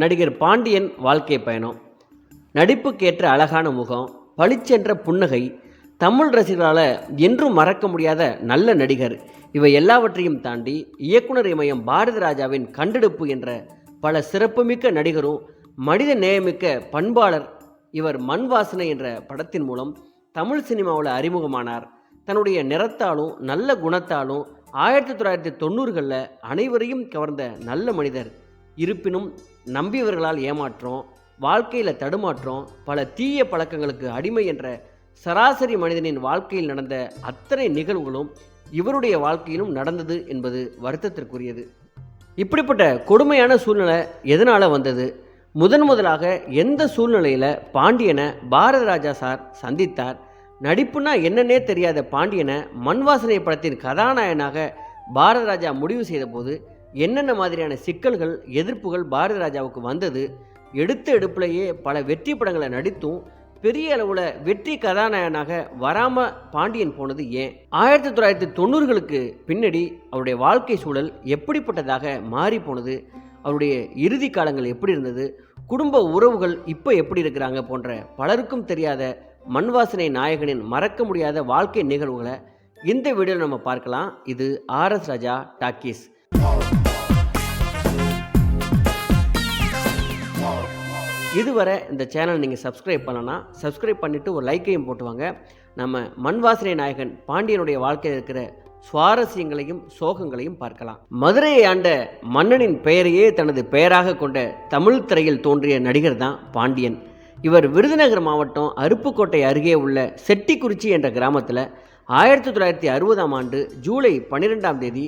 நடிகர் பாண்டியன் வாழ்க்கை பயணம். நடிப்புக்கேற்ற அழகான முகம் பளிச்சென்ற புன்னகை தமிழ் ரசிகர்களால் என்றும் மறக்க முடியாத நல்ல நடிகர். இவை எல்லாவற்றையும் தாண்டி இயக்குனர் இமயம் பாரதி ராஜாவின் கண்டெடுப்பு என்ற பல சிறப்புமிக்க நடிகரும் மனித நேயமிக்க பண்பாளர் இவர் மண் வாசனை என்ற படத்தின் மூலம் தமிழ் சினிமாவில் அறிமுகமானார். தன்னுடைய நிறத்தாலும் நல்ல குணத்தாலும் ஆயிரத்தி தொள்ளாயிரத்தி தொண்ணூறுகளில் அனைவரையும் கவர்ந்த நல்ல மனிதர். இருப்பினும் நம்பியவர்களால் ஏமாற்றம் வாழ்க்கையில் தடுமாற்றம் பல தீய பழக்கங்களுக்கு அடிமை என்ற சராசரி மனிதனின் வாழ்க்கையில் நடந்த அத்தனை நிகழ்வுகளும் இவருடைய வாழ்க்கையிலும் நடந்தது என்பது வருத்தத்திற்குரியது. இப்படிப்பட்ட கொடுமையான சூழ்நிலை எதனால் வந்தது? முதன் முதலாக எந்த சூழ்நிலையில் பாண்டியனை பாரத ராஜா சார் சந்தித்தார்? நடிப்புனா என்னன்னே தெரியாத பாண்டியனை மண்வாசனை படத்தின் கதாநாயகனாக பாரத ராஜா முடிவு செய்தபோது என்னென்ன மாதிரியான சிக்கல்கள் எதிர்ப்புகள் பாரதி ராஜாவுக்கு வந்தது எடுத்த எடுப்பிலேயே பல வெற்றி படங்களை நடித்தும் பெரிய அளவில் வெற்றி கதாநாயகனாக வராமல் பாண்டியன் போனது ஏன்? ஆயிரத்தி தொள்ளாயிரத்தி தொண்ணூறுகளுக்கு பின்னாடி அவருடைய வாழ்க்கை சூழல் எப்படிப்பட்டதாக மாறி போனது அவருடைய இறுதி காலங்கள் எப்படி இருந்தது குடும்ப உறவுகள் இப்போ எப்படி இருக்கிறாங்க போன்ற பலருக்கும் தெரியாத மண்வாசனை நாயகனின் மறக்க முடியாத வாழ்க்கை நிகழ்வுகளை இந்த வீடியோவில் நம்ம பார்க்கலாம். இது ஆர்எஸ் ராஜா டாக்கீஸ். இதுவரை இந்த சேனல் நீங்கள் சப்ஸ்கிரைப் பண்ணலன்னா சப்ஸ்கிரைப் பண்ணிவிட்டு ஒரு லைக்கையும் போட்டுவாங்க. நம்ம மண்வாசனை நாயகன் பாண்டியனுடைய வாழ்க்கையில் இருக்கிற சுவாரஸ்யங்களையும் சோகங்களையும் பார்க்கலாம். மதுரையை ஆண்ட மன்னனின் பெயரையே தனது பெயராக கொண்ட தமிழ் திரையில் தோன்றிய நடிகர் தான் பாண்டியன். இவர் விருதுநகர் மாவட்டம் அருப்புக்கோட்டை அருகே உள்ள செட்டிக்குறிச்சி என்ற கிராமத்தில் ஆயிரத்தி தொள்ளாயிரத்தி அறுபதாம் ஆண்டு ஜூலை பன்னிரெண்டாம் தேதி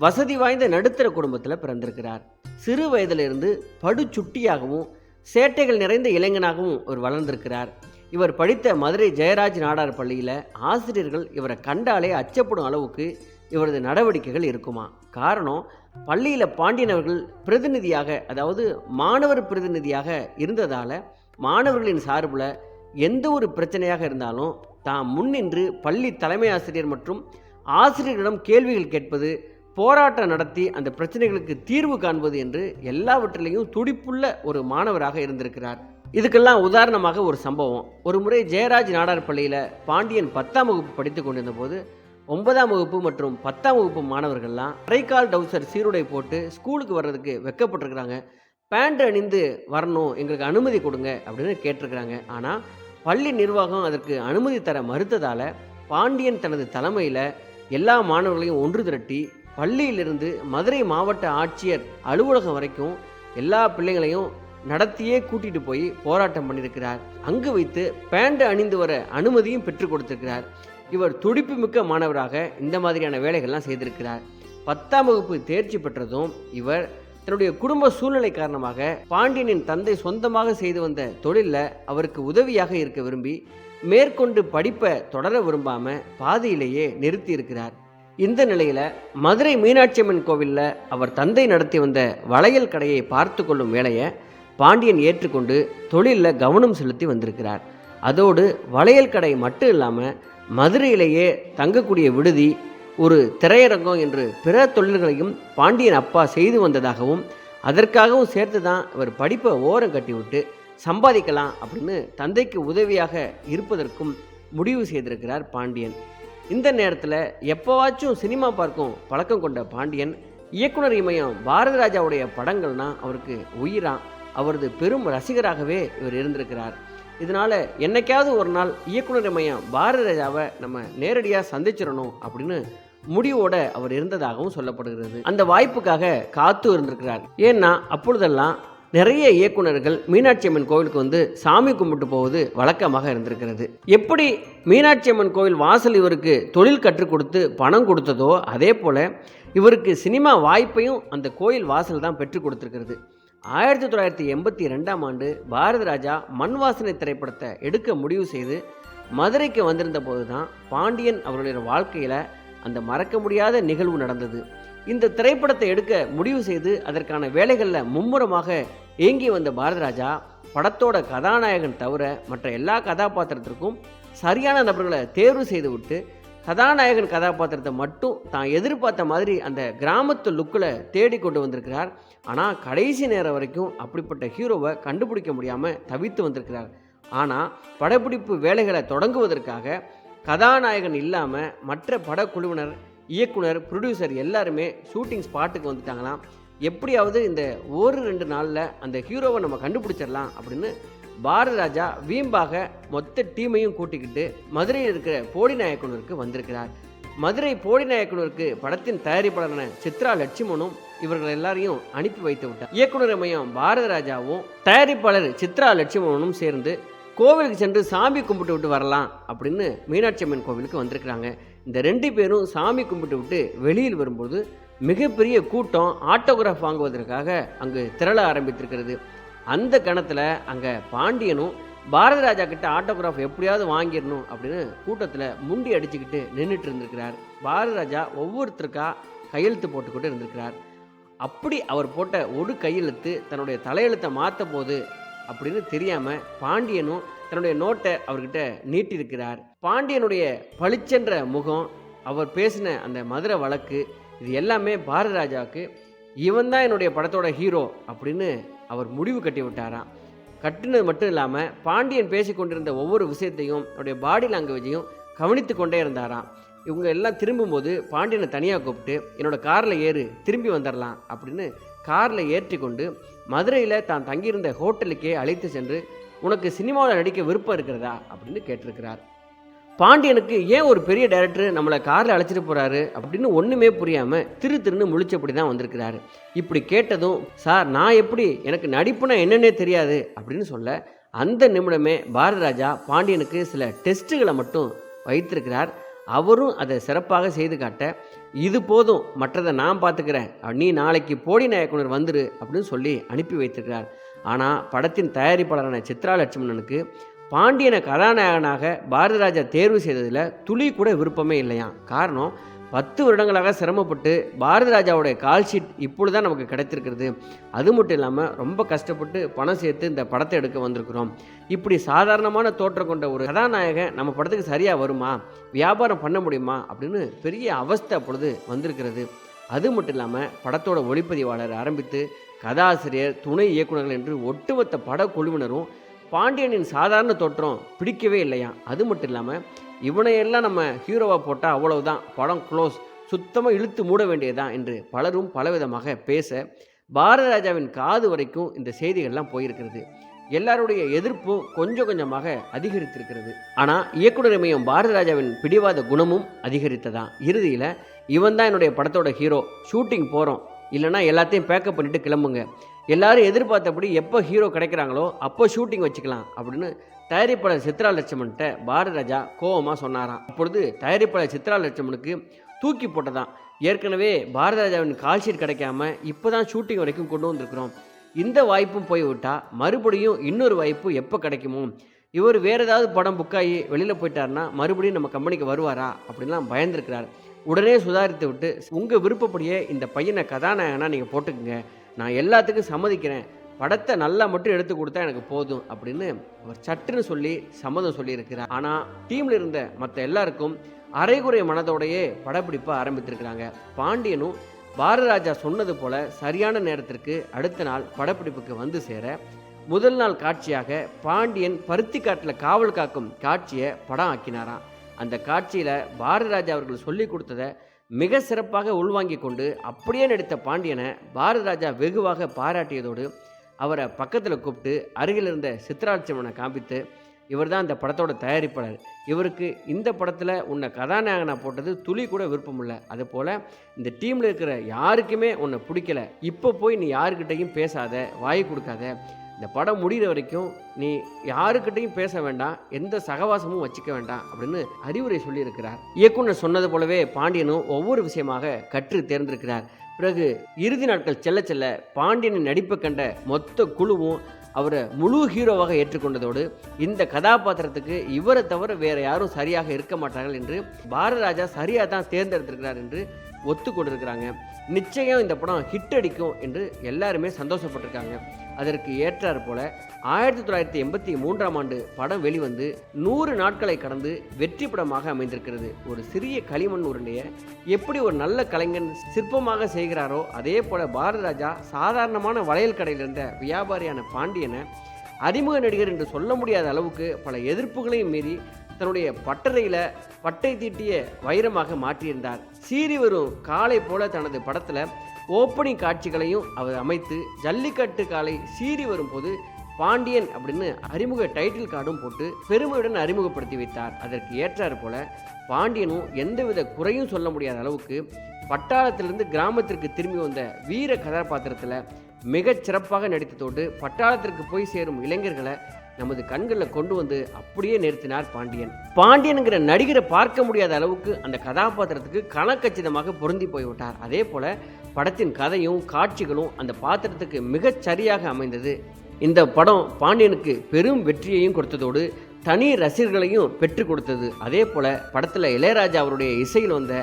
வசதி வாய்ந்த நடுத்தர குடும்பத்தில் பிறந்திருக்கிறார். சிறு வயதிலிருந்து படுச்சுட்டியாகவும் சேட்டைகள் நிறைந்த இளைஞனாகவும் அவர் வளர்ந்திருக்கிறார். இவர் படித்த மதுரை ஜெயராஜ் நாடார் பள்ளியில் ஆசிரியர்கள் இவரை கண்டாலே அச்சப்படும் அளவுக்கு இவரது நடவடிக்கைகள் இருக்குமா? காரணம் பள்ளியில் பாண்டியனவர்கள் பிரதிநிதியாக அதாவது மாணவர் பிரதிநிதியாக இருந்ததால் மாணவர்களின் சார்பில் எந்த ஒரு பிரச்சனையாக இருந்தாலும் தாம் முன்னின்று பள்ளி தலைமை ஆசிரியர் மற்றும் ஆசிரியர்களிடம் கேள்விகள் கேட்பது போராட்டம் நடத்தி அந்த பிரச்சனைகளுக்கு தீர்வு காண்பது என்று எல்லாவற்றிலையும் துடிப்புள்ள ஒரு மாணவராக இருந்திருக்கிறார். இதுக்கெல்லாம் உதாரணமாக ஒரு சம்பவம். ஒரு முறை ஜெயராஜ் நாடார் பள்ளியில் பாண்டியன் பத்தாம் வகுப்பு படித்து கொண்டிருந்த போது ஒன்பதாம் வகுப்பு மற்றும் பத்தாம் வகுப்பு மாணவர்கள்லாம் அரைக்கால் டவுசர் சீருடை போட்டு ஸ்கூலுக்கு வர்றதுக்கு வெக்கப்பட்டிருக்கிறாங்க. பேண்ட் அணிந்து வரணும் எங்களுக்கு அனுமதி கொடுங்க அப்படின்னு கேட்டிருக்கிறாங்க. ஆனால் பள்ளி நிர்வாகம் அதற்கு அனுமதி தர மறுத்ததால் பாண்டியன் தனது தலைமையில் எல்லா மாணவர்களையும் ஒன்று திரட்டி பள்ளியிலிருந்து மதுரை மாவட்ட ஆட்சியர் அலுவலகம் வரைக்கும் எல்லா பிள்ளைங்களையும் நடத்தியே கூட்டிட்டு போய் போராட்டம் பண்ணியிருக்கிறார். அங்கு வைத்து பேண்ட் அணிந்து வர அனுமதியும் பெற்றுக் கொடுத்திருக்கிறார். இவர் துடிப்பு மிக்க மாணவராக இந்த மாதிரியான வேலைகள்லாம் செய்திருக்கிறார். பத்தாம் வகுப்பு தேர்ச்சி பெற்றதும் இவர் தன்னுடைய குடும்ப சூழ்நிலை காரணமாக பாண்டியனின் தந்தை சொந்தமாக செய்து வந்த தொழிலில் அவருக்கு உதவியாக இருக்க விரும்பி மேற்கொண்டு படிப்பை தொடர விரும்பாம பாதியிலேயே நிறுத்தி இருக்கிறார் இந்த நிலையில் மதுரை மீனாட்சி அம்மன் கோவிலில் அவர் தந்தை நடத்தி வந்த வளையல் கடையை பார்த்து கொள்ளும் வேலையை பாண்டியன் ஏற்றுக்கொண்டு தொழிலில் கவனம் செலுத்தி வந்திருக்கிறார். அதோடு வளையல் கடை மட்டும் இல்லாமல் மதுரையிலேயே தங்கக்கூடிய விடுதி ஒரு திரையரங்கம் என்று பிற தொழில்களையும் பாண்டியன் அப்பா செய்து வந்ததாகவும் அதற்காகவும் சேர்த்து தான் இவர் படிப்பை ஓரம் கட்டிவிட்டு சம்பாதிக்கலாம் அப்படின்னு தந்தைக்கு உதவியாக இருப்பதற்கும் முடிவு செய்திருக்கிறார் பாண்டியன். இந்த நேரத்தில் எப்போவாச்சும் சினிமா பார்க்கும் பழக்கம் கொண்ட பாண்டியன் இயக்குனர் இமயம் பாரதி ராஜாவுடைய படங்கள்னா அவருக்கு உயிரா அவரது பெரும் ரசிகராகவே இவர் இருந்திருக்கிறார். இதனால் என்னைக்காவது ஒரு நாள் இயக்குனர் இமயம் பாரதி ராஜாவை நம்ம நேரடியாக சந்திச்சிடணும் அப்படின்னு முடிவோட அவர் இருந்ததாகவும் சொல்லப்படுகிறது. அந்த வாய்ப்புக்காக காத்து இருந்திருக்கிறார். ஏன்னா அப்பொழுதெல்லாம் நிறைய இயக்குனர்கள் மீனாட்சி அம்மன் கோவிலுக்கு வந்து சாமி கும்பிட்டு போவது வழக்கமாக இருந்திருக்கிறது. எப்படி மீனாட்சி அம்மன் கோவில் வாசல் இவருக்கு தொழில் கற்றுக் கொடுத்து பணம் கொடுத்ததோ அதே போல் இவருக்கு சினிமா வாய்ப்பையும் அந்த கோயில் வாசல் தான் பெற்றுக் கொடுத்துருக்கிறது. ஆயிரத்தி தொள்ளாயிரத்தி எண்பத்தி ரெண்டாம் ஆண்டு பாரதி ராஜா மண் வாசனை திரைப்படத்தை எடுக்க முடிவு செய்து மதுரைக்கு வந்திருந்த போது தான் பாண்டியன் அவருடைய வாழ்க்கையில் அந்த மறக்க முடியாத நிகழ்வு நடந்தது. இந்த திரைப்படத்தை எடுக்க முடிவு செய்து அதற்கான வேலைகளில் மும்முரமாக இயங்கி வந்த பாரதராஜா படத்தோட கதாநாயகன் தவிர மற்ற எல்லா கதாபாத்திரத்திற்கும் சரியான நபர்களை தேர்வு செய்து விட்டு கதாநாயகன் கதாபாத்திரத்தை மட்டும் தான் எதிர்பார்த்த மாதிரி அந்த கிராமத்து லுக்கில் தேடி கொண்டு வந்திருக்கிறார். ஆனால் கடைசி நேரம் வரைக்கும் அப்படிப்பட்ட ஹீரோவை கண்டுபிடிக்க முடியாமல் தவித்து வந்திருக்கிறார். ஆனால் படப்பிடிப்பு வேலைகளை தொடங்குவதற்காக கதாநாயகன் இல்லாமல் மற்ற படக்குழுவினர் இயக்குனர் ப்ரொடியூசர் எல்லாருமே ஷூட்டிங் ஸ்பாட்டுக்கு வந்துட்டாங்களாம். எப்படியாவது இந்த ஒரு ரெண்டு நாளில் அந்த ஹீரோவை நம்ம கண்டுபிடிச்சிடலாம் அப்படின்னு பாரதராஜா வீம்பாக மொத்த டீமையும் கூட்டிக்கிட்டு மதுரையில் இருக்கிற போடி நாயக்கனூருக்கு வந்திருக்கிறார். மதுரை போடி நாயக்கனூருக்கு படத்தின் தயாரிப்பாளரான சித்ரா லட்சுமணும் இவர்கள் எல்லாரையும் அனுப்பி வைத்து விட்டார். இயக்குனர் மையம் பாரத ராஜாவும் தயாரிப்பாளர் சித்ரா லட்சுமணனும் சேர்ந்து கோவிலுக்கு சென்று சாமி கும்பிட்டு விட்டு வரலாம் அப்படின்னு மீனாட்சி அம்மன் கோவிலுக்கு வந்திருக்கிறாங்க. இந்த ரெண்டு பேரும் சாமி கும்பிட்டு விட்டு வெளியில் வரும்போது மிகப்பெரிய கூட்டம் ஆட்டோகிராஃப் வாங்குவதற்காக அங்கு திரள ஆரம்பித்திருக்கிறது. அந்த கணத்தில் அங்கே பாண்டியனும் பாரத ராஜா கிட்ட ஆட்டோகிராஃப் எப்படியாவது வாங்கிடணும் அப்படின்னு கூட்டத்தில் முண்டி அடிச்சுக்கிட்டு நின்றுட்டு இருந்திருக்கிறார். பாரத ராஜா ஒவ்வொருத்தருக்கா கையெழுத்து போட்டுக்கிட்டு இருந்திருக்கிறார். அப்படி அவர் போட்ட ஒரு கையெழுத்து தன்னுடைய தலையெழுத்தை மாற்ற போது அப்படின்னு தெரியாமல் பாண்டியனும் தன்னுடைய நோட்டை அவர்கிட்ட நீட்டியிருக்கிறார். பாண்டியனுடைய பளிச்சென்ற முகம் அவர் பேசின அந்த மதுரை வழக்கு இது எல்லாமே பாரத ராஜாவுக்கு இவன் தான் என்னுடைய படத்தோட ஹீரோ அப்படின்னு அவர் முடிவு கட்டி விட்டாராம். கட்டுனது மட்டும் இல்லாமல் பாண்டியன் பேசி கொண்டிருந்த ஒவ்வொரு விஷயத்தையும் அவருடைய பாடி லாங்குவேஜையும் கவனித்து கொண்டே இருந்தாராம். இவங்க எல்லாம் திரும்பும்போது பாண்டியனை தனியாக கூப்பிட்டு என்னோட காரில் ஏறு திரும்பி வந்துடலாம் அப்படின்னு காரில் ஏற்றி கொண்டு மதுரையில் தான் தங்கியிருந்த ஹோட்டலுக்கே அழைத்து சென்று உனக்கு சினிமாவில் நடிக்க விருப்பம் இருக்கிறதா? அப்படின்னு கேட்டிருக்கிறார். பாண்டியனுக்கு ஏன் ஒரு பெரிய டைரக்டர் நம்மளை காரில் அழைச்சிட்டு போகிறாரு அப்படின்னு ஒன்றுமே புரியாமல் திரு திருன்னு முழிச்சபடி தான் வந்திருக்கிறாரு. இப்படி கேட்டதும் சார் நான் எப்படி? எனக்கு நடிப்புனா என்னன்னே தெரியாது. அப்படின்னு சொல்ல அந்த நிமிடமே பாரதராஜா பாண்டியனுக்கு சில டெஸ்ட்டுகளை மட்டும் வைத்திருக்கிறார். அவரும் அதை சிறப்பாக செய்து காட்ட இது போதும் மற்றதை நான் பார்த்துக்கிறேன். நீ நாளைக்கு போடி நாயக்குனர் வந்துரு அப்படின்னு சொல்லி அனுப்பி வைத்திருக்கிறார். ஆனால் படத்தின் தயாரிப்பாளரான சித்ரா லட்சுமணனுக்கு பாண்டியனை கதாநாயகனாக பாரதிராஜா தேர்வு செய்ததில் துளி கூட விருப்பமே இல்லையா காரணம் பத்து வருடங்களாக சிரமப்பட்டு பாரதிராஜாவுடைய கால் ஷீட் இப்பொழுது தான் நமக்கு கிடைத்திருக்கிறது. அது மட்டும் இல்லாமல் ரொம்ப கஷ்டப்பட்டு பணம் சேர்த்து இந்த படத்தை எடுக்க வந்திருக்கிறோம். இப்படி சாதாரணமான தோற்றம் கொண்ட ஒரு கதாநாயகன் நம்ம படத்துக்கு சரியாக வருமா? வியாபாரம் பண்ண முடியுமா? அப்படின்னு பெரிய அவஸ்தை அப்பொழுது வந்திருக்கிறது. அது மட்டும் இல்லாமல் படத்தோட ஒளிப்பதிவாளர் ஆரம்பித்து கதாசிரியர் துணை இயக்குநர்கள் என்று ஒட்டுமொத்த படக்குழுவினரும் பாண்டியனின் சாதாரண தோற்றம் பிடிக்கவே இல்லையா? அது மட்டும் இல்லாமல் இவனையெல்லாம் நம்ம ஹீரோவாக போட்டால் அவ்வளவுதான். படம் க்ளோஸ் சுத்தமாக இழுத்து மூட வேண்டியதுதான் என்று பலரும் பலவிதமாக பேச பாரத ராஜாவின் காது வரைக்கும் இந்த செய்திகள்லாம் போயிருக்கிறது. எல்லாருடைய எதிர்ப்பும் கொஞ்சம் கொஞ்சமாக அதிகரித்திருக்கிறது. ஆனால் இயக்குனர் மையம் பாரத ராஜாவின் பிடிவாத குணமும் அதிகரித்ததான் இறுதியில் இவன் தான் என்னுடைய படத்தோட ஹீரோ ஷூட்டிங் போகிறோம் இல்லைனா எல்லாத்தையும் பேக்கப் பண்ணிவிட்டு கிளம்புங்க. எல்லாரும் எதிர்பார்த்தபடி எப்போ ஹீரோ கிடைக்கிறாங்களோ அப்போ ஷூட்டிங் வச்சுக்கலாம் அப்படின்னு தயாரிப்பாளர் சித்ரா லட்சுமண்கிட்ட பாரத ராஜா சொன்னாராம். அப்பொழுது தயாரிப்பாளர் சித்ரா லட்சுமணுக்கு தூக்கி போட்டதான் ஏற்கனவே பாரத ராஜாவின் கிடைக்காம இப்போ தான் ஷூட்டிங் வரைக்கும் கொண்டு வந்திருக்கிறோம். இந்த வாய்ப்பும் போய்விட்டால் மறுபடியும் இன்னொரு வாய்ப்பு எப்போ கிடைக்குமோ? இவர் வேறு ஏதாவது படம் புக்காகி வெளியில் போயிட்டாருன்னா மறுபடியும் நம்ம கம்பெனிக்கு வருவாரா? அப்படின்லாம் பயந்துருக்கிறார். உடனே சுதாரித்து விட்டு உங்கள் விருப்பப்படியே இந்த பையனை கதாநாயகனாக நீங்கள் போட்டுக்குங்க. நான் எல்லாத்துக்கும் சம்மதிக்கிறேன். படத்தை நல்லா மட்டும் எடுத்து கொடுத்தா எனக்கு போதும் அப்படின்னு அவர் சட்டுன்னு சொல்லி சம்மதம் சொல்லியிருக்கிறார். ஆனால் டீமில் இருந்த மற்ற எல்லாருக்கும் அரைகுறை மனதோடையே படப்பிடிப்பை ஆரம்பித்திருக்கிறாங்க. பாண்டியனும் பாரதராஜா சொன்னது போல சரியான நேரத்திற்கு அடுத்த நாள் படப்பிடிப்புக்கு வந்து சேர முதல் நாள் காட்சியாக பாண்டியன் பருத்தி காட்டில் காவல் காக்கும் காட்சியை படம் ஆக்கினாராம். அந்த காட்சியில் பாரதராஜா அவர்கள் சொல்லி கொடுத்ததை மிக சிறப்பாக உள்வாங்கி கொண்டு அப்படியே நடித்த பாண்டியனை பாரதராஜா வெகுவாக பாராட்டியதோடு அவரை பக்கத்தில் கூப்பிட்டு அருகில் இருந்த சித்ராட்சமனை காண்பித்து இவர் தான் அந்த படத்தோட தயாரிப்பாளர். இவருக்கு இந்த படத்தில் உன்னை கதாநாயகனாக போட்டது துளி கூட விருப்பம் இல்லை. அது போல் இந்த டீமில் இருக்கிற யாருக்குமே உன்னை பிடிக்கல. இப்போ போய் நீ யாருக்கிட்டையும் பேசாத வாய் கொடுக்காத இந்த படம் முடிகிற வரைக்கும் நீ யாருக்கிட்டையும் பேச வேண்டாம் எந்த சகவாசமும் வச்சுக்க வேண்டாம் அப்படின்னு அறிவுரை சொல்லியிருக்கிறார். இயக்குனர் சொன்னது போலவே பாண்டியனும் ஒவ்வொரு விஷயமாக கற்று தேர்ந்திருக்கிறார். பிறகு இறுதி நாட்கள் செல்ல செல்ல பாண்டியனின் நடிப்பை கண்ட மொத்த குழுவும் அவரை முழு ஹீரோவாக ஏற்றுக்கொண்டதோடு இந்த கதாபாத்திரத்துக்கு இவரை தவிர வேற யாரும் சரியாக இருக்க மாட்டார்கள் என்று பாரதராஜா சரியாக தான் தேர்ந்தெடுத்திருக்கிறார் என்று ஒத்துக்கொண்டிருக்கிறாங்க. நிச்சயம் இந்த படம் ஹிட் அடிக்கும் என்று எல்லாருமே சந்தோஷப்பட்டிருக்காங்க. அதற்கு ஏற்றார் போல ஆயிரத்தி தொள்ளாயிரத்தி எண்பத்தி மூன்றாம் ஆண்டு படம் வெளிவந்து நூறு நாட்களை கடந்து வெற்றி படமாக அமைந்திருக்கிறது. ஒரு சிறிய களிமண் உருண்டையை எப்படி ஒரு நல்ல கலைஞன் சிற்பமாக செய்கிறாரோ அதே போல பாரதிராஜா சாதாரணமான வளையல் கடையில் இருந்த வியாபாரியான பாண்டியனை அறிமுக நடிகர் என்று சொல்ல முடியாத அளவுக்கு பல எதிர்ப்புகளையும் மீறி தன்னுடைய பட்டறையில் பட்டை தீட்டிய வைரமாக மாற்றியிருந்தார். சீறி வரும் காலை போல தனது படத்தில் ஓப்பனிங் காட்சிகளையும் அவர் அமைத்து ஜல்லிக்கட்டு காலை சீறி வரும்போது பாண்டியன் அப்படின்னு அறிமுக டைட்டில் கார்டும் போட்டு பெருமையுடன் அறிமுகப்படுத்தி வைத்தார். அதற்கு ஏற்றாறு போல பாண்டியனும் எந்தவித குறையும் சொல்ல முடியாத அளவுக்கு பட்டாளத்திலிருந்து கிராமத்திற்கு திரும்பி வந்த வீர கதாபாத்திரத்தில் மிகச் சிறப்பாக நடித்ததோடு பட்டாளத்திற்கு போய் சேரும் இளைஞர்களை நமது கண்களில் கொண்டு வந்து அப்படியே நிறுத்தினார் பாண்டியன். பாண்டியனுங்கிற நடிகரை பார்க்க முடியாத அளவுக்கு அந்த கதாபாத்திரத்துக்கு கணக்கச்சிதமாக பொருந்தி போய்விட்டார். அதே போல படத்தின் கதையும் காட்சிகளும் அந்த பாத்திரத்துக்கு மிகச் சரியாக அமைந்தது. இந்த படம் பாண்டியனுக்கு பெரும் வெற்றியையும் கொடுத்ததோடு தனி ரசிகர்களையும் பெற்றுக் கொடுத்தது. அதே போல படத்தில் இளையராஜா அவருடைய இசையில் வந்த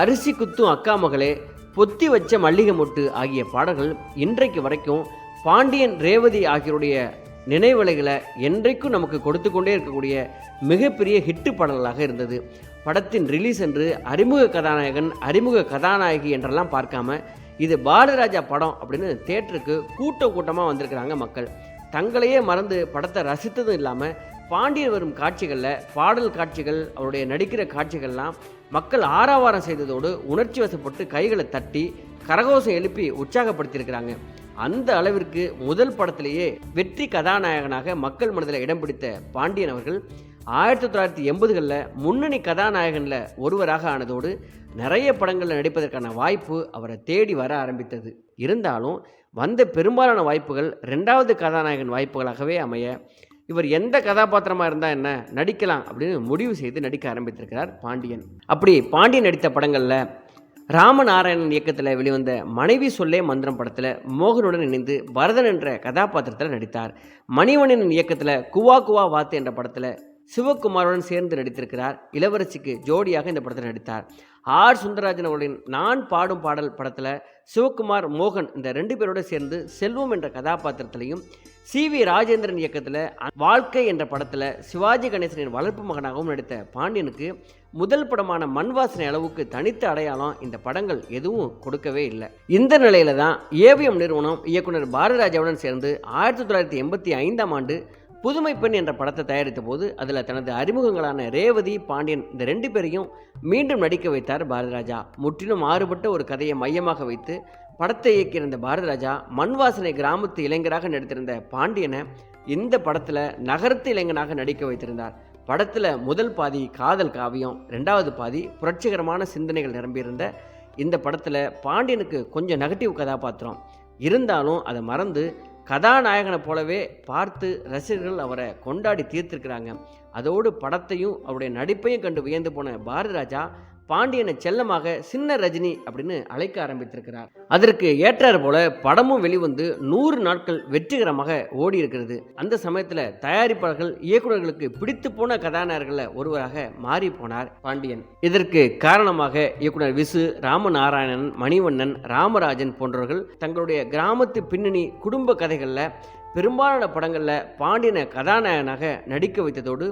அரிசி குத்தும் அக்கா மகளே பொத்தி வச்ச மல்லிகை மொட்டு ஆகிய பாடல்கள் இன்றைக்கு வரைக்கும் பாண்டியன் ரேவதி ஆகியோருடைய நினைவலைகளை என்றைக்கும் நமக்கு கொடுத்து கொண்டே இருக்கக்கூடிய மிகப்பெரிய ஹிட்டு பாடல்களாக இருந்தது. படத்தின் ரிலீஸ் என்று அறிமுக கதாநாயகன் அறிமுக கதாநாயகி என்றெல்லாம் பார்க்காம இது பாரதிராஜா படம் அப்படின்னு தேட்டருக்கு கூட்டம் கூட்டமாக வந்திருக்கிறாங்க மக்கள். தங்களையே மறந்து படத்தை ரசித்ததும் இல்லாமல் பாண்டியர் வரும் காட்சிகளில் பாடல் காட்சிகள் அவருடைய நடிக்கிற காட்சிகள்லாம் மக்கள் ஆரவாரம் செய்ததோடு உணர்ச்சி வசப்பட்டு கைகளை தட்டி கரகோசம் எழுப்பி உற்சாகப்படுத்தியிருக்கிறாங்க. அந்த அளவிற்கு முதல் படத்திலேயே வெற்றி கதாநாயகனாக மக்கள் மனதில் இடம் பிடித்த பாண்டியன் அவர்கள் ஆயிரத்தி தொள்ளாயிரத்தி எண்பதுகளில் முன்னணி கதாநாயகனில் ஒருவராக ஆனதோடு நிறைய படங்களில் நடிப்பதற்கான வாய்ப்பு அவரை தேடி வர ஆரம்பித்தது. இருந்தாலும் வந்த பெரும்பாலான வாய்ப்புகள் ரெண்டாவது கதாநாயகன் வாய்ப்புகளாகவே அமைய இவர் எந்த கதாபாத்திரமாக இருந்தால் என்ன நடிக்கலாம் அப்படின்னு முடிவு செய்து நடிக்க ஆரம்பித்திருக்கிறார் பாண்டியன். அப்படி பாண்டியன் நடித்த படங்களில் ராமநாராயணன் இயக்கத்தில் வெளிவந்த மனைவி சொல்லே மந்திரம் படத்தில் மோகனுடன் இணைந்து பரதன் என்ற கதாபாத்திரத்தில் நடித்தார். மணிவண்ணன் இயக்கத்தில் குவா குவா வாத்து என்ற படத்தில் சிவகுமாருடன் சேர்ந்து நடித்திருக்கிறார். இளவரசிக்கு ஜோடியாக இந்த படத்தில் நடித்தார். ஆர். சுந்தரராஜன் அவர்களின் நான் பாடும் பாடல் படத்தில் சிவகுமார் மோகன் இந்த ரெண்டு பேரோடு சேர்ந்து செல்வம் என்ற கதாபாத்திரத்திலையும் சி. வி. ராஜேந்திரன் இயக்கத்தில் வாழ்க்கை என்ற படத்தில் சிவாஜி கணேசனின் வளர்ப்பு மகனாகவும் நடித்த பாண்டியனுக்கு முதல் படமான மண்வாசனை அளவுக்கு தனித்த அடையாளம் இந்த படங்கள் எதுவும் கொடுக்கவே இல்லை. இந்த நிலையில தான் ஏவிஎம் நிறுவனம் இயக்குனர் பாரதிராஜாவுடன் சேர்ந்து ஆயிரத்தி தொள்ளாயிரத்தி எண்பத்தி ஐந்தாம் ஆண்டு புதுமை பெண் என்ற படத்தை தயாரித்த போது அதில் தனது அறிமுகங்களான ரேவதி பாண்டியன் இந்த ரெண்டு பேரையும் மீண்டும் நடிக்க வைத்தார் பாரதிராஜா. முற்றிலும் மாறுபட்ட ஒரு கதையை மையமாக வைத்து படத்தை இயக்கியிருந்த பாரதிராஜா மண்வாசனை கிராமத்து இளைஞராக நடித்திருந்த பாண்டியனை இந்த படத்தில் நகரத்து இளைஞனாக நடிக்க வைத்திருந்தார். படத்தில் முதல் பாதி காதல் காவியம் ரெண்டாவது பாதி புரட்சிகரமான சிந்தனைகள் நிரம்பியிருந்த இந்த படத்தில் பாண்டியனுக்கு கொஞ்சம் நெகட்டிவ் கதாபாத்திரம். இருந்தாலும் அதை மறந்து கதாநாயகனை போலவே பார்த்து ரசிகர்கள் அவரை கொண்டாடி தீர்த்திருக்கிறாங்க. அதோடு படத்தையும் அவருடைய நடிப்பையும் கண்டு வியந்து போன பாரதிராஜா பாண்டியனை செல்லமாக சின்ன ரஜினி அப்படின்னு அழைக்க ஆரம்பித்திருக்கிறார். அதற்கு ஏற்றாறு போல படமும் வெளிவந்து நூறு நாட்கள் வெற்றிகரமாக ஓடி இருக்கிறது அந்த சமயத்தில் தயாரிப்பாளர்கள் இயக்குநர்களுக்கு பிடித்து போன கதாநாயகர்களில் ஒருவராக மாறி போனார் பாண்டியன். இதற்கு காரணமாக இயக்குனர் விசு ராமநாராயணன் மணிவண்ணன் ராமராஜன் போன்றவர்கள் தங்களுடைய கிராமத்து பின்னணி குடும்ப கதைகளில் பெரும்பாலான படங்களில் பாண்டியனை கதாநாயகனாக நடிக்க வைத்ததோடு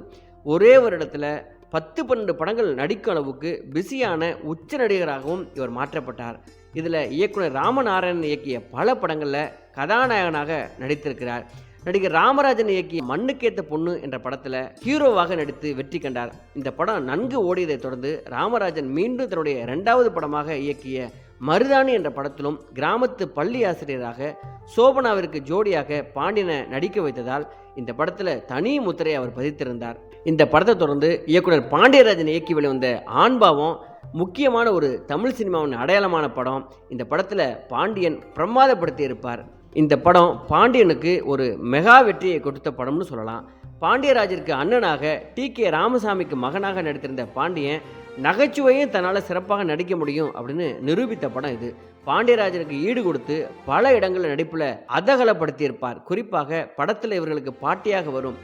ஒரே வருடத்தில் பத்து பன்னெண்டு படங்கள் நடிக்கும் அளவுக்கு பிஸியான உச்ச நடிகராகவும் இவர் மாற்றப்பட்டார். இதில் இயக்குனர் ராமநாராயணன் இயக்கிய பல படங்களில் கதாநாயகனாக நடித்திருக்கிறார். நடிகர் ராமராஜன் இயக்கிய மண்ணுக்கேத்த பொண்ணு என்ற படத்தில் ஹீரோவாக நடித்து வெற்றி கண்டார். இந்த படம் நன்கு ஓடியதைத் தொடர்ந்து ராமராஜன் மீண்டும் தன்னுடைய இரண்டாவது படமாக இயக்கிய மருதாணி என்ற படத்திலும் கிராமத்து பள்ளி ஆசிரியராக சோபனாவிற்கு ஜோடியாக பாண்டியனை நடிக்க வைத்ததால் இந்த படத்தில் தனி முத்திரை அவர் பதித்திருந்தார். இந்த படத்தை தொடர்ந்து இயக்குனர் பாண்டியராஜன் இயக்கி வெளிவந்த ஆண்பாவம் முக்கியமான ஒரு தமிழ் சினிமாவின் அடையாளமான படம். இந்த படத்தில் பாண்டியன் பிரமாதப்படுத்தி இருப்பார். இந்த படம் பாண்டியனுக்கு ஒரு மெகா வெற்றியை கொடுத்த படம்னு சொல்லலாம். பாண்டியராஜருக்கு அண்ணனாக டி கே ராமசாமிக்கு மகனாக நடித்திருந்த பாண்டியன் நகைச்சுவையும் தன்னால் சிறப்பாக நடிக்க முடியும் அப்படின்னு நிரூபித்த படம் இது. பாண்டியராஜனுக்கு ஈடு கொடுத்து பல இடங்களில் நடிப்பில் அதகலப்படுத்தியிருப்பார். குறிப்பாக படத்தில் இவர்களுக்கு பாட்டியாக வரும்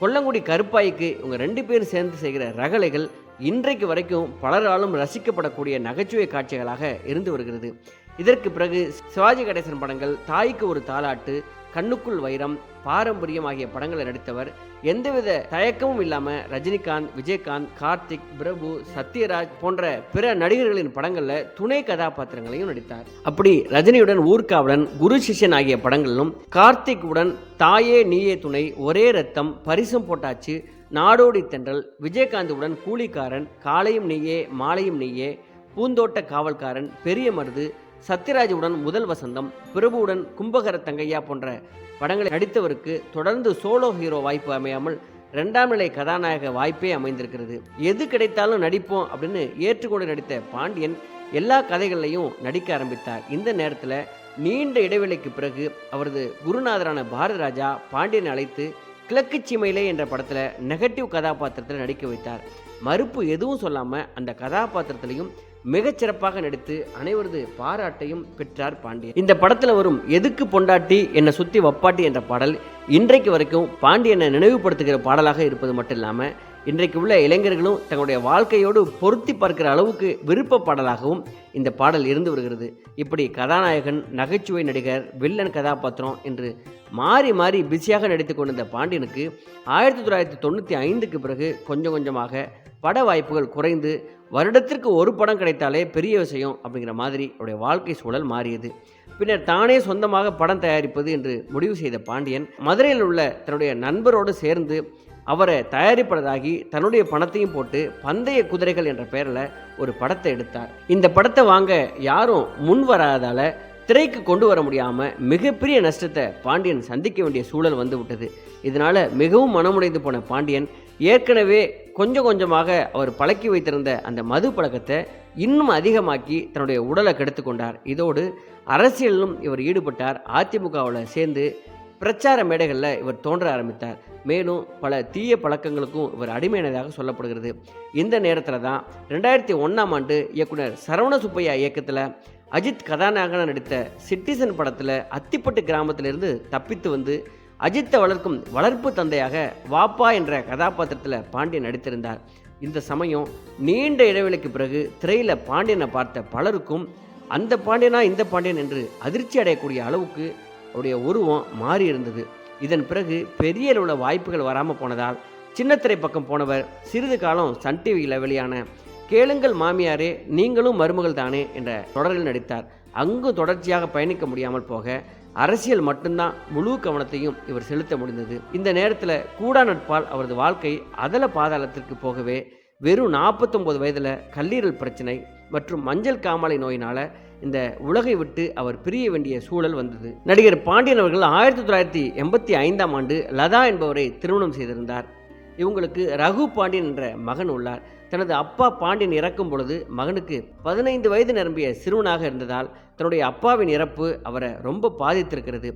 கொல்லங்குடி கருப்பாய்க்கு இவங்க ரெண்டு பேரும் சேர்ந்து செய்கிற ரகலைகள் இன்றைக்கு வரைக்கும் பலராலும் ரசிக்கப்படக்கூடிய நகைச்சுவை காட்சிகளாக இருந்து வருகிறது. இதற்கு பிறகு சிவாஜி கணேசன் படங்கள் தாய்க்கு ஒரு தாலாட்டு கண்ணுக்குள் வைரம் பாரம்பரியம் ஆகிய படங்களை நடித்தவர். எந்தவித தயக்கமும் இல்லாமல் ரஜினிகாந்த் விஜயகாந்த் கார்த்திக் பிரபு சத்யராஜ் போன்ற பிற நடிகர்களின் படங்களில் துணை கதாபாத்திரங்களையும் நடித்தார். அப்படி ரஜினியுடன் ஊர்காவுடன் குரு சிஷ்யன் ஆகிய படங்களிலும் கார்த்திக் உடன் தாயே நீயே துணை ஒரே ரத்தம் பரிசம் போட்டாச்சு. நாடோடி தென்றல் விஜயகாந்துடன் கூலிக்காரன் காலையும் நீயே மாலையும் நீயே பூந்தோட்ட காவல்காரன் பெரிய மருது சத்யராஜுடன் முதல் வசந்தம் பிரபுவுடன் கும்பகர தங்கையா போன்ற படங்களை நடித்தவருக்கு தொடர்ந்து சோலோ ஹீரோ வாய்ப்பு அமையாமல் ரெண்டாம் நிலை கதாநாயக வாய்ப்பே அமைந்திருக்கிறது. எது கிடைத்தாலும் நடிப்போம் அப்படின்னு ஏற்றுக்கொண்டு நடித்த பாண்டியன் எல்லா கதைகள்லையும் நடிக்க ஆரம்பித்தார். இந்த நேரத்தில் நீண்ட இடைவெளிக்கு பிறகு அவரது குருநாதரான பாரத ராஜா பாண்டியனை அழைத்து கிழக்கு சீமையிலே என்ற படத்தில் நெகட்டிவ் கதாபாத்திரத்தில் நடிக்க வைத்தார். மறுப்பு எதுவும் சொல்லாமல் அந்த கதாபாத்திரத்திலையும் மிகச்சிறப்பாக நடித்து அனைவரது பாராட்டையும் பெற்றார் பாண்டியன். இந்த படத்தில் வரும் எதுக்கு பொண்டாட்டி? என்னை சுற்றி வப்பாட்டி என்ற பாடல் இன்றைக்கு வரைக்கும் பாண்டியனை நினைவுபடுத்துகிற பாடலாக இருப்பது மட்டும் இல்லாமல் இன்றைக்கு உள்ள இளைஞர்களும் தங்களுடைய வாழ்க்கையோடு பொருத்தி பார்க்கிற அளவுக்கு விருப்ப பாடலாகவும் இந்த பாடல் இருந்து வருகிறது. இப்படி கதாநாயகன் நகைச்சுவை நடிகர் வில்லன் கதாபாத்திரம் என்று மாறி மாறி பிஸியாக நடித்து கொண்டிருந்த பாண்டியனுக்கு ஆயிரத்தி தொள்ளாயிரத்தி தொண்ணூற்றி ஐந்துக்கு பிறகு கொஞ்சம் கொஞ்சமாக பட வாய்ப்புகள் குறைந்து வருடத்திற்கு ஒரு படம் கிடைத்தாலே பெரிய விஷயம் அப்படிங்கிற மாதிரி அவருடைய வாழ்க்கை சூழல் மாறியது. பின்னர் தானே சொந்தமாக படம் தயாரிப்பது என்று முடிவு செய்த பாண்டியன் மதுரையில் உள்ள தன்னுடைய நண்பரோடு சேர்ந்து அவரை தயாரிப்பதாகி தன்னுடைய பணத்தையும் போட்டு பந்தய குதிரைகள் என்ற பெயரில் ஒரு படத்தை எடுத்தார். இந்த படத்தை வாங்க யாரும் முன் வராதால திரைக்கு கொண்டு வர முடியாமல் மிகப்பெரிய நஷ்டத்தை பாண்டியன் சந்திக்க வேண்டிய சூழல் வந்து விட்டது. இதனால் மிகவும் மனமுடைந்து போன பாண்டியன் ஏற்கனவே கொஞ்சம் கொஞ்சமாக அவர் பழக்கி வைத்திருந்த அந்த மது பழக்கத்தை இன்னும் அதிகமாக்கி தன்னுடைய உடலை கெடுத்து கொண்டார். இதோடு அரசியலிலும் இவர் ஈடுபட்டார். அதிமுகவில் சேர்ந்து பிரச்சார மேடைகளில் இவர் தோன்ற ஆரம்பித்தார். மேலும் பல தீய பழக்கங்களுக்கும் இவர் அடிமையானதாக சொல்லப்படுகிறது. இந்த நேரத்தில் தான் ரெண்டாயிரத்தி ஒன்றாம் ஆண்டு இயக்குனர் சரவண சுப்பையா இயக்கத்தில் அஜித் கதாநாயகனாக நடித்த சிட்டிசன் படத்தில் அத்திப்பட்டு கிராமத்திலிருந்து தப்பித்து வந்து அஜித்தை வளர்க்கும் வளர்ப்பு தந்தையாக வாப்பா என்ற கதாபாத்திரத்தில் பாண்டியன் நடித்திருந்தார். இந்த சமயம் நீண்ட இடைவெளிக்கு பிறகு திரையில் பாண்டியனை பார்த்த பலருக்கும் அந்த பாண்டியனா இந்த பாண்டியன் என்று அதிர்ச்சி அடையக்கூடிய அளவுக்கு அவருடைய உருவம் மாறி இருந்தது. இதன் பிறகு பெரிய உள்ள வாய்ப்புகள் வராமல் போனதால் சின்னத்திரை பக்கம் போனவர் சிறிது காலம் சன் டிவியில் வெளியான கேளுங்கள் மாமியாரே நீங்களும் மருமகள் தானே என்ற தொடரில் நடித்தார். அங்கு தொடர்ச்சியாக பயணிக்க முடியாமல் போக அரசியல் மட்டும்தான் முழு கவனத்தையும் இவர் செலுத்த முடிந்தது. இந்த நேரத்தில் கூடா நட்பால் அவரது வாழ்க்கை அதல பாதாளத்திற்கு போகவே வெறும் நாற்பத்தொம்பது வயதில் கல்லீரல் பிரச்சனை மற்றும் மஞ்சள் காமாலை நோயினால் இந்த உலகை விட்டு அவர் பிரிய வேண்டிய சூழல் வந்தது. நடிகர் பாண்டியன் அவர்கள் ஆயிரத்தி தொள்ளாயிரத்தி எண்பத்தி ஐந்தாம் ஆண்டு லதா என்பவரை திருமணம் செய்திருந்தார். இவங்களுக்கு ரகு பாண்டியன் என்ற மகன் உள்ளார். தனது அப்பா பாண்டியன் இறக்கும் பொழுது மகனுக்கு பதினைந்து வயது நிரம்பிய சிறுவனாக இருந்ததால் தன்னுடைய அப்பாவின் இறப்பு அவரை ரொம்ப பாதித்திருக்கிறது.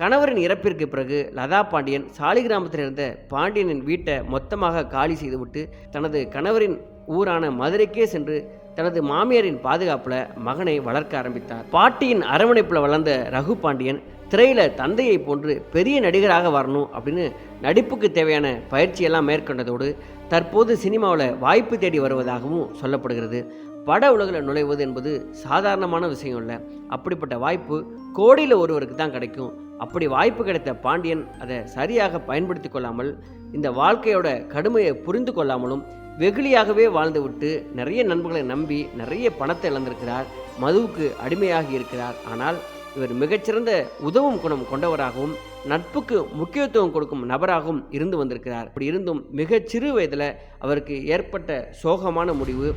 கணவரின் இறப்பிற்கு பிறகு லதா பாண்டியன் சாலிகிராமத்தில் இருந்த பாண்டியனின் வீட்டை மொத்தமாக காலி செய்துவிட்டு தனது கணவரின் ஊரான மதுரைக்கே சென்று தனது மாமியாரின் பாதுகாப்பில் மகனை வளர்க்க ஆரம்பித்தார். பாட்டியின் அரவணைப்பில் வளர்ந்த ரகு பாண்டியன் திரையில் தந்தையை போன்று பெரிய நடிகராக வரணும் அப்படின்னு நடிப்புக்கு தேவையான பயிற்சியெல்லாம் மேற்கொண்டதோடு தற்போது சினிமாவில் வாய்ப்பு தேடி வருவதாகவும் சொல்லப்படுகிறது. பட உலகில் நுழைவது என்பது சாதாரணமான விஷயம் இல்லை. அப்படிப்பட்ட வாய்ப்பு கோடியில் ஒருவருக்கு தான் கிடைக்கும். அப்படி வாய்ப்பு கிடைத்த பாண்டியன் அதை சரியாக பயன்படுத்தி கொள்ளாமல் இந்த வாழ்க்கையோட கடுமையை புரிந்து கொள்ளாமலும் வெகுளியாகவே வாழ்ந்துவிட்டு நிறைய நண்பர்களை நம்பி நிறைய பணத்தை இழந்திருக்கிறார். மதுவுக்கு அடிமையாகி இருக்கிறார். ஆனால் இவர் மிகச்சிறந்த உதவும் குணம் கொண்டவராகவும் நட்புக்கு முக்கியத்துவம் கொடுக்கும் நபராகவும் இருந்து வந்திருக்கிறார். அப்படி இருந்தும் மிக சிறு வயதில் அவருக்கு ஏற்பட்ட சோகமான முடிவு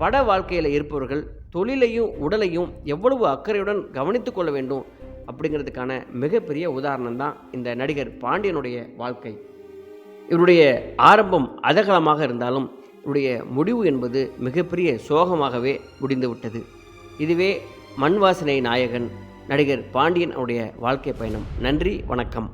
பட வாழ்க்கையில் இருப்பவர்கள் தொழிலையும் உடலையும் எவ்வளவு அக்கறையுடன் கவனித்து கொள்ள வேண்டும் அப்படிங்கிறதுக்கான மிகப்பெரிய உதாரணம் தான் இந்த நடிகர் பாண்டியனுடைய வாழ்க்கை. இவருடைய ஆரம்பம் அதகலமாக இருந்தாலும் உடைய முடிவு என்பது மிகப்பெரிய சோகமாகவே முடிந்துவிட்டது. இதுவே மண் வாசனை நாயகன் நடிகர் பாண்டியன் அவருடைய வாழ்க்கை பயணம். நன்றி வணக்கம்.